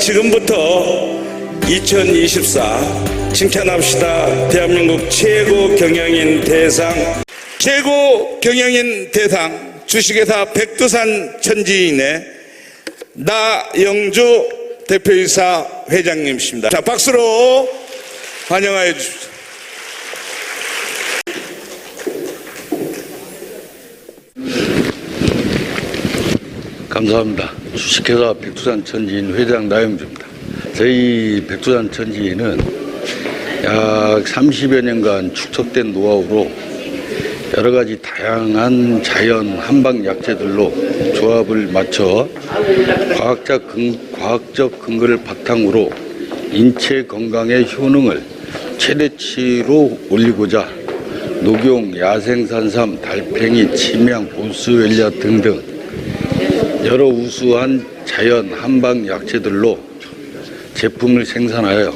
지금부터 2024 칭찬합시다. 대한민국 최고 경영인 대상 최고 경영인 대상 주식회사 백두산 천지인의 나영주 대표이사 회장님이십니다. 자, 박수로 환영하여 주십시오. 감사합니다. 주식회사 백두산 천지인 회장 나영주입니다. 저희 백두산 천지인은 약 30여 년간 축적된 노하우로 여러 가지 다양한 자연 한방 약재들로 조합을 맞춰 과학적, 근, 과학적 근거를 바탕으로 인체 건강의 효능을 최대치로 올리고자 녹용, 야생산삼, 달팽이, 침향, 보스웰리아 등등 여러 우수한 자연 한방 약재들로 제품을 생산하여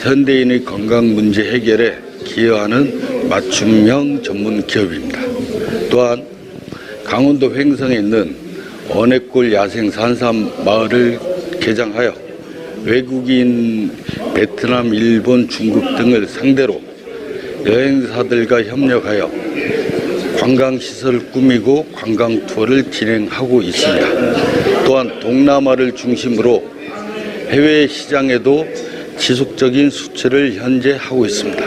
현대인의 건강 문제 해결에 기여하는 맞춤형 전문 기업입니다. 또한 강원도 횡성에 있는 언해골 야생 산삼 마을을 개장하여 외국인 베트남, 일본, 중국 등을 상대로 여행사들과 협력하여 관광시설을 꾸미고 관광 투어를 진행하고 있습니다. 또한 동남아를 중심으로 해외 시장에도 지속적인 수출을 현재 하고 있습니다.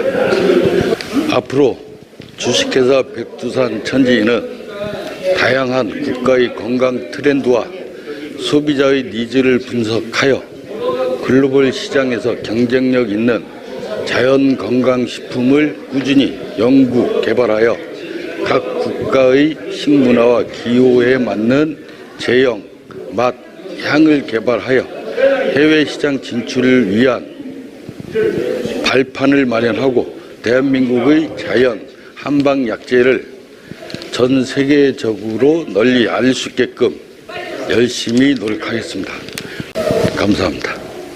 앞으로 주식회사 백두산 천지인은 다양한 국가의 건강 트렌드와 소비자의 니즈를 분석하여 글로벌 시장에서 경쟁력 있는 자연 건강 식품을 꾸준히 연구 개발하여 각 국가의 식문화와 기호에 맞는 제형, 맛, 향을 개발하여 해외 시장 진출을 위한 발판을 마련하고 대한민국의 자연 한방 약재를 전 세계적으로 널리 알릴 수 있게끔 열심히 노력하겠습니다. 감사합니다.